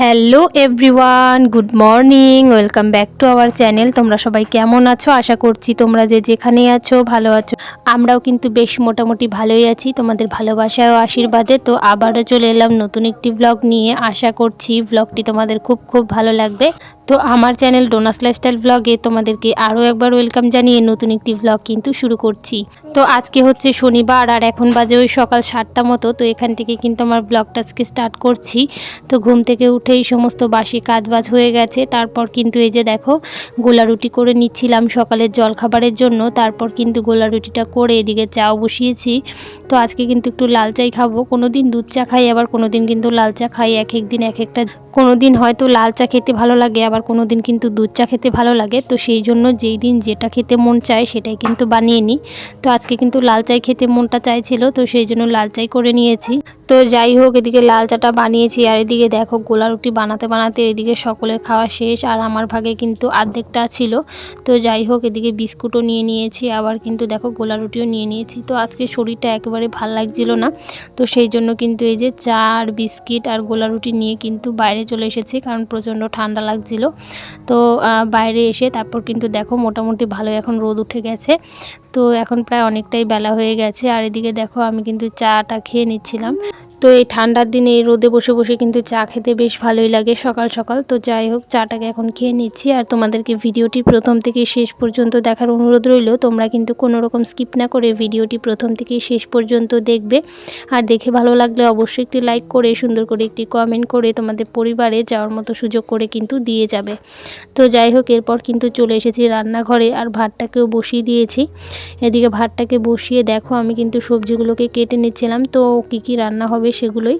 hello everyone, good morning, welcome back to our channel. তোমরা সবাই কেমন আছো? আশা করছি তোমরা যে যেখানে আছো, ভালো আছো। আমরাও কিন্তু বেশ মোটামুটি ভালোই আছি, তোমাদের ভালোবাসা ও আশীর্বাদে। তো আবারও চলে এলাম নতুন একটি ব্লগ নিয়ে। আশা করছি ব্লগটি তোমাদের খুব খুব ভালো লাগবে। তো আমার চ্যানেল ডোনাস লাইফস্টাইল ব্লগে তোমাদেরকে আরও একবার ওয়েলকাম জানিয়ে নতুন একটি ব্লগ কিন্তু শুরু করছি। তো আজকে হচ্ছে শনিবার আর এখন বাজে ওই সকাল সাতটা মতো, তো এখান থেকে কিন্তু আমার ব্লগটা আজকে স্টার্ট করছি। তো ঘুম থেকে উঠেই সমস্ত বাসি কাজবাজ হয়ে গেছে, তারপর কিন্তু এই যে দেখো গোলা রুটি করে নিচ্ছিলাম সকালের জলখাবারের জন্য, তারপর কিন্তু গোলা রুটিটা করে এদিকে চাও বসিয়েছি। তো আজকে কিন্তু একটু লাল চাই খাব কোনো দিন দুধ চা খাই, আবার কোনো দিন কিন্তু লাল চা খাই এক এক দিন এক একটা কোনো দিন হয়তো লাল চা খেতে ভালো লাগে, আবার কোনো দিন কিন্তু দুধ চা খেতে ভালো লাগে। তো সেই জন্য যেই দিন যেটা খেতে মন চায় সেটাই কিন্তু বানিয়ে নিই। তো আজকে কিন্তু লাল চাই খেতে মনটা চাইছিল, তো সেই জন্য লাল চাই করে নিয়েছি। তো যাই হোক, এদিকে লাল চাটা বানিয়েছি, আর এদিকে দেখো গোলা রুটি বানাতে বানাতে এদিকে সকলের খাওয়া শেষ, আর আমার ভাগে কিন্তু অর্ধেকটা ছিল। তো যাই হোক, এদিকে বিস্কুটও নিয়ে নিয়েছি, আবার কিন্তু দেখো গোলা রুটিও নিয়ে নিয়েছি। তো আজকে শরীরটা একেবারে ভালো লাগছিল না। তো সেই জন্য কিন্তু এই যে চা আর বিস্কিট আর গোলা রুটি নিয়ে কিন্তু বাইরে চলে এসেছি কারণ প্রচণ্ড ঠান্ডা লাগছিল। তো বাইরে এসে তারপর কিন্তু দেখো মোটামুটি ভালো এখন রোদ উঠে গেছে। তো এখন প্রায় অনেকটাই বেলা হয়ে গেছে। আর এদিকে দেখো আমি কিন্তু চাটা খেয়ে নিচ্ছিলাম। তো এই ঠান্ডার দিনে এই রোদে বসে বসে কিন্তু চা খেতে বেশ ভালোই লাগে সকাল সকাল। তো যাই হোক, চাটাকে এখন খেয়ে নিচ্ছি। আর তোমাদেরকে ভিডিওটি প্রথম থেকে শেষ পর্যন্ত দেখার অনুরোধ রইল। তোমরা কিন্তু কোনো রকম স্কিপ না করে ভিডিওটি প্রথম থেকে শেষ পর্যন্ত দেখবে। আর দেখে ভালো লাগলে অবশ্যই একটি লাইক করে, সুন্দর করে একটি কমেন্ট করে তোমাদের পরিবারে যাওয়ার মতো সুযোগ করে কিন্তু দিয়ে যাবে। তো যাই হোক, এরপর কিন্তু চলে এসেছি রান্নাঘরে। আর ভাতটাকেও বসিয়ে দিয়েছি। এদিকে ভাতটাকে বসিয়ে দেখো, আমি কিন্তু সবজিগুলোকে কেটে নিচ্ছিলাম। তো কী কী রান্না হবে সেগুলোই।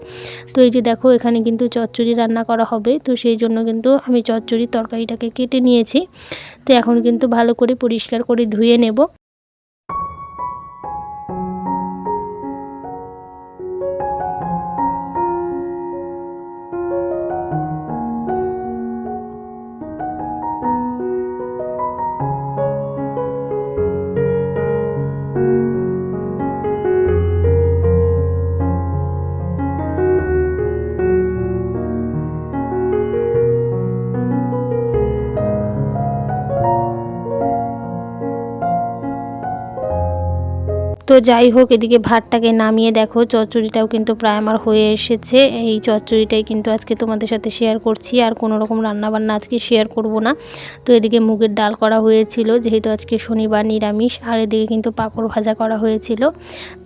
তো এই যে দেখো, এখানে কিন্তু চচ্চড়ি রান্না করা হবে। তো সেই জন্য কিন্তু আমি চচ্চড়ির তরকারিটাকে কেটে নিয়েছি। তো এখন কিন্তু ভালো করে পরিষ্কার করে ধুয়ে নেব। তো যাই হোক, এদিকে ভাতটাকে নামিয়ে দেখো। চচ্চড়িটাও কিন্তু প্রায় আমার হয়ে এসেছে। এই চচ্চড়িটাই কিন্তু আজকে তোমাদের সাথে শেয়ার করছি। আর কোনো রকম রান্নাবান্না আজকে শেয়ার করব না। তো এদিকে মুগের ডাল করা হয়েছিল, যেহেতু আজকে শনিবার নিরামিষ। আর এদিকে কিন্তু পাঁপড় ভাজা করা হয়েছিল।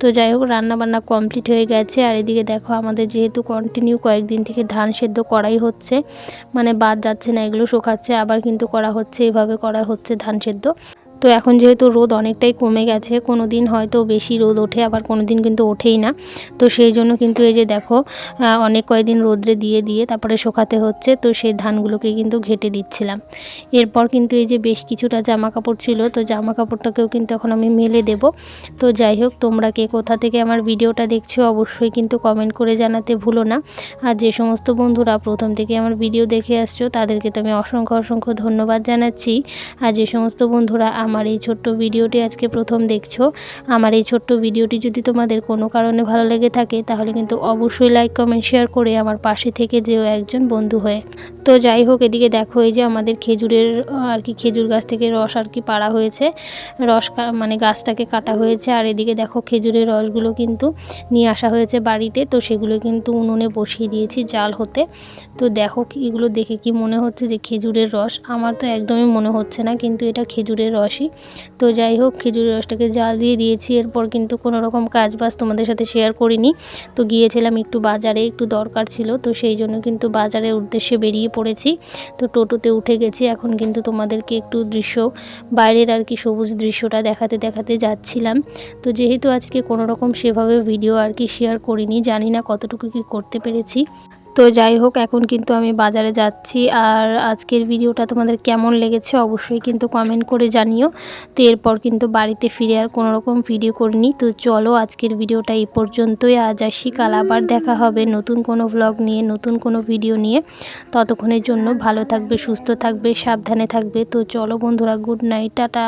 তো যাই হোক, রান্নাবান্না কমপ্লিট হয়ে গেছে। আর এদিকে দেখো, আমাদের যেহেতু কন্টিনিউ কয়েকদিন থেকে ধান সেদ্ধ করাই হচ্ছে মানে বাদ যাচ্ছে না, এগুলো শুকাচ্ছে। আবার কিন্তু করা হচ্ছে, এভাবে করা হচ্ছে ধান সেদ্ধ। তো এখন যেহেতু রোদ অনেকটাই কমে গেছে কোনো দিন হয়তো বেশি রোদ ওঠে, আবার কোনো দিন কিন্তু ওঠেই না। তো সেই জন্য কিন্তু এই যে দেখো অনেক কয়েকদিন রোদ্রে দিয়ে দিয়ে তারপরে শোকাতে হচ্ছে, তো সেই ধানগুলোকে কিন্তু ঘেটে দিচ্ছিলাম। এরপর কিন্তু এই যে বেশ কিছুটা জামা কাপড় ছিল, তো জামা কাপড়টাকেও কিন্তু এখন আমি মেলে দেব। তো যাই হোক, তোমরা কে কোথা থেকে আমার ভিডিওটা দেখছ অবশ্যই কিন্তু কমেন্ট করে জানাতে ভুলো না। আর যে সমস্ত বন্ধুরা প্রথম থেকে আমার ভিডিও দেখে আসছো, তাদেরকে তো আমি অসংখ্য অসংখ্য ধন্যবাদ জানাচ্ছি। আর যে সমস্ত বন্ধুরা আমার এই ছোট্ট ভিডিওটি আজকে প্রথম দেখছ। আমার এই ছোট্ট ভিডিওটি যদি তোমাদের কোনো কারণে ভালো লেগে থাকে, তাহলে কিন্তু অবশ্যই লাইক কমেন্ট শেয়ার করে আমার পাশে থেকে যেও একজন বন্ধু হয়ে। তো যাই হোক, এদিকে দেখো এই যে আমাদের খেজুরের, আর কি খেজুর গাছ থেকে রস আর কি পাড়া হয়েছে। রস মানে গাছটাকে কাটা হয়েছে। আর এদিকে দেখো খেজুরের রসগুলো কিন্তু নিয়ে আসা হয়েছে বাড়িতে। তো সেগুলো কিন্তু উনুনে বসিয়ে দিয়েছি জাল হতে। তো দেখো এগুলো দেখে কি মনে হচ্ছে যে খেজুরের রস? আমার তো একদমই মনে হচ্ছে না, কিন্তু এটা খেজুরের রসই। তো যাই হোক, খেজুরের রসটাকে জাল দিয়ে দিয়েছি। এরপর কিন্তু কোনো রকম কাজ বাজ তোমাদের সাথে শেয়ার করিনি। তো গিয়েছিলাম একটু বাজারে, একটু দরকার ছিল। তো সেই জন্য কিন্তু বাজারের উদ্দেশ্যে বেরিয়ে পড়েছি। তো টোটোতে উঠে গেছি। এখন কিন্তু তোমাদেরকে একটু দৃশ্য, বাইরের আর কি সবুজ দৃশ্যটা দেখাতে দেখাতে যাচ্ছিলাম। তো যেহেতু আজকে কোনোরকম সেভাবে ভিডিও আর কি শেয়ার করিনি, জানি না কতটুকু কি করতে পেরেছি। তো যাই হোক, এখন কিন্তু আমি বাজারে যাচ্ছি। আর আজকের ভিডিওটা তোমাদের কেমন লেগেছে অবশ্যই কিন্তু কমেন্ট করে জানিও। তো এরপর কিন্তু বাড়িতে ফিরে আর কোনো রকম ভিডিও করিনি। তো চলো আজকের ভিডিওটা এই পর্যন্তই। আজ আসি, কাল আবার দেখা হবে নতুন কোনো ভ্লগ নিয়ে, নতুন কোনো ভিডিও নিয়ে। ততক্ষণের জন্য ভালো থাকবে, সুস্থ থাকবে, সাবধানে থাকবে। তো চলো বন্ধুরা গুড নাইট টাটা।